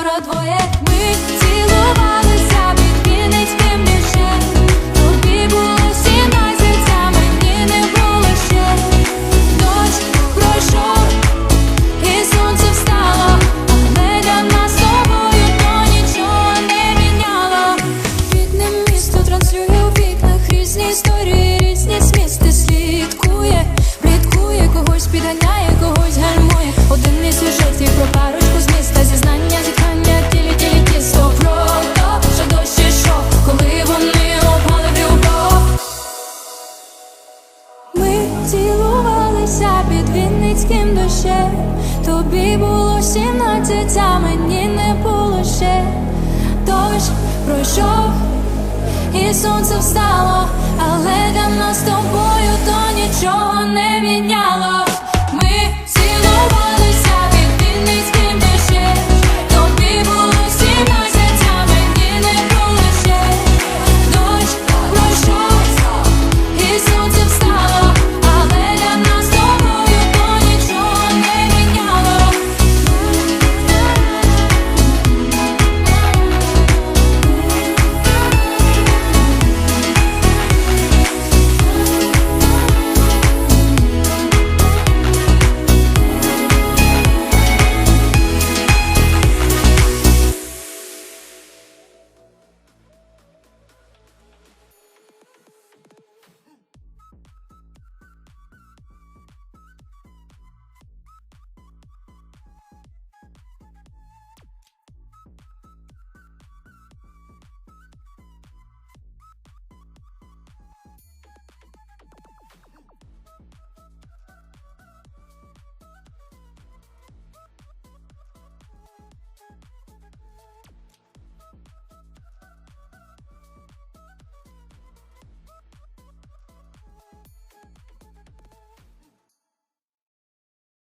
скоро двоє ми. людським душем тобі було сімнадцять, а мені не було ще дощ пройшов, і сонце встало, але для нас тобою.